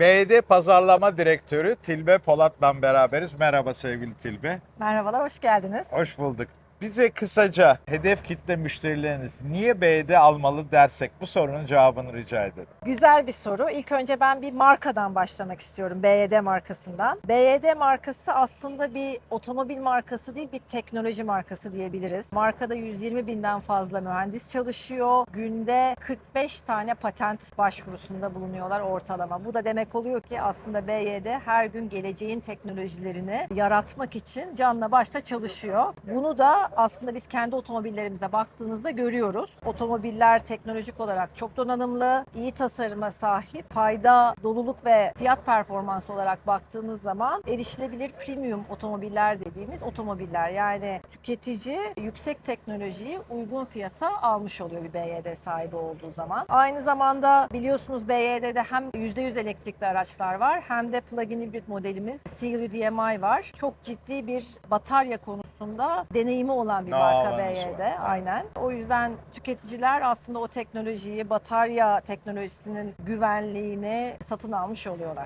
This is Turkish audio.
BD Pazarlama Direktörü Tilbe Polat'la beraberiz. Merhaba sevgili Tilbe. Merhabalar, hoş geldiniz. Hoş bulduk. Bize kısaca hedef kitle müşterileriniz niye BD almalı dersek bu sorunun cevabını rica ederim. Güzel bir soru. İlk önce ben bir markadan başlamak istiyorum. BYD markasından. BYD markası aslında bir otomobil markası değil, bir teknoloji markası diyebiliriz. Markada 120 binden fazla mühendis çalışıyor. Günde 45 tane patent başvurusunda bulunuyorlar ortalama. Bu da demek oluyor ki aslında BYD her gün geleceğin teknolojilerini yaratmak için canla başla çalışıyor. Bunu da aslında biz kendi otomobillerimize baktığımızda görüyoruz. Otomobiller teknolojik olarak çok donanımlı, iyi tasarıma sahip, fayda, doluluk ve fiyat performansı olarak baktığımız zaman erişilebilir premium otomobiller dediğimiz otomobiller. Yani tüketici yüksek teknolojiyi uygun fiyata almış oluyor bir BYD sahibi olduğu zaman. Aynı zamanda biliyorsunuz BYD'de hem %100 elektrikli araçlar var hem de plug-in hibrit modelimiz CLU-DMI var. Çok ciddi bir batarya konusunda deneyimi olan bir Daha marka BYD. var. Aynen. O yüzden tüketiciler aslında o teknolojiyi, batarya teknolojisinin güvenliğini satın almış oluyorlar.